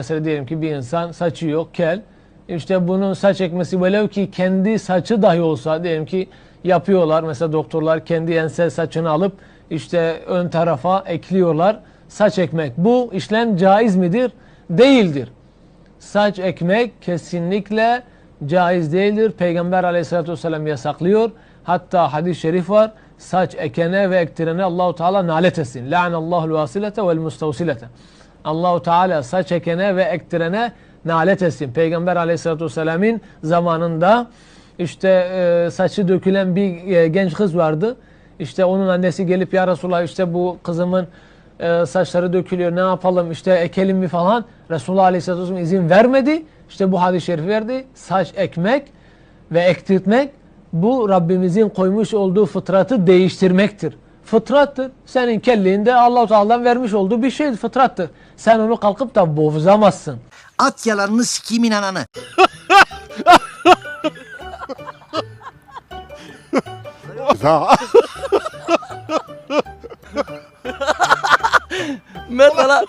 Mesela diyelim ki bir insan saçı yok, kel. İşte bunun saç ekmesi velev ki kendi saçı dahi olsa diyelim ki yapıyorlar. Mesela doktorlar kendi ense saçını alıp işte ön tarafa ekliyorlar. Saç ekmek. Bu işlem caiz midir? Değildir. Saç ekmek kesinlikle caiz değildir. Peygamber aleyhissalatü vesselam yasaklıyor. Hatta hadis-i şerif var. Saç ekene ve ektirene Allahu Teala nalet etsin. La'anallahu vasilete vel mustavsilete. Allahu Teala saç ekene ve ektirene nalet etsin. Peygamber aleyhissalatü vesselam'ın zamanında işte e, saçı dökülen bir e, genç kız vardı. İşte onun annesi gelip ya Resulallah işte bu kızımın e, saçları dökülüyor ne yapalım işte ekelim mi falan. Resulullah Aleyhisselatü Vesselam izin vermedi. İşte bu hadis-i şerif verdi. Saç ekmek ve ektirtmek bu Rabbimizin koymuş olduğu fıtratı değiştirmektir. Fıtrattır. Senin kelliğinde Allah-u Teala'dan vermiş olduğu bir şey fıtrattır. Sen onu kalkıp da bozamazsın. At yalanını sikimin ananı. Mert lan.